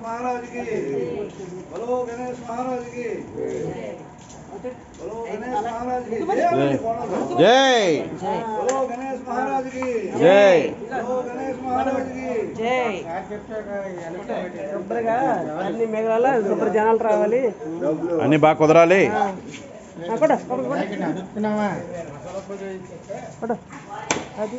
महाराज की बोलो गणेश महाराज की बोलो गणेश महाराज की जय జై बोलो गणेश महाराज की జై बोलो गणेश महाराज की జై శుభ్రంగా అన్ని మిగలాల శుభ్ర జనాలు రావాలి అన్ని బాగా కుదరాలి ఆ, కొడు, కొడు, కొడు. కొడు. అది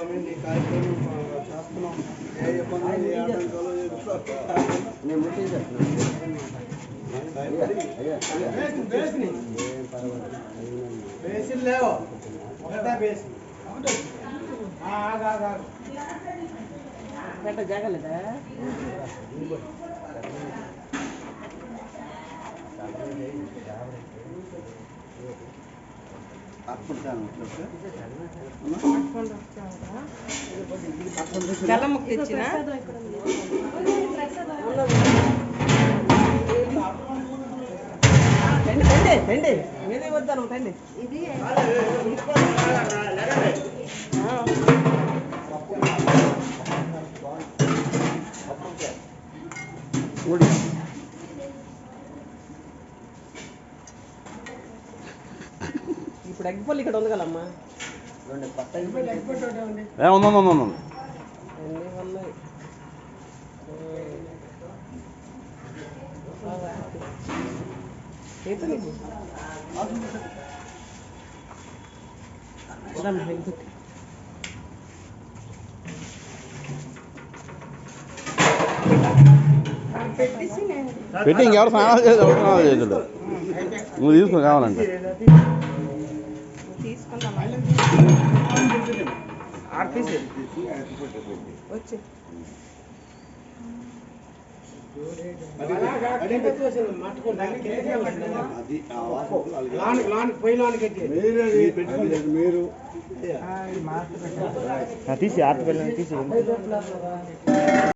అక్కడే, అక్కడే, అక్కడే, అక్కడే. చేయి, చేయి, పండు, చేసి. ఆ, రెండు ముక్కలు చేయి. స్వామి నీ కార్యక్రమం చేస్తున్నాం ఏ ఇబ్బంది ఏ ఆటంకాలు ఏ బేసిన్ లేవు ఒకటే బేసిన్ పెట్ట జాగలేదా బెల్లం తెచ్చిన తండి తండి తండి ఏది వద్దాను తండి ఇప్పుడు ఎగ్పల్లి ఇక్కడ ఉంది కదమ్మా ఏ, ఉంది ఉంది ఉంది, ఉంది అన్నీ ఉన్నాయి ఏంటి నీకు రమ్మ, ఎక్కు. పెట్టేసి నేను పెట్టి ఇంకెవరు స్నానాలు చేసి ఎవరు స్నానాలు చేయలేదు నువ్వు తీసుకుని కావాలంటే వచ్చి. మీరు పెట్టింది మీరు. తీసి ఆర్ట్ తీసి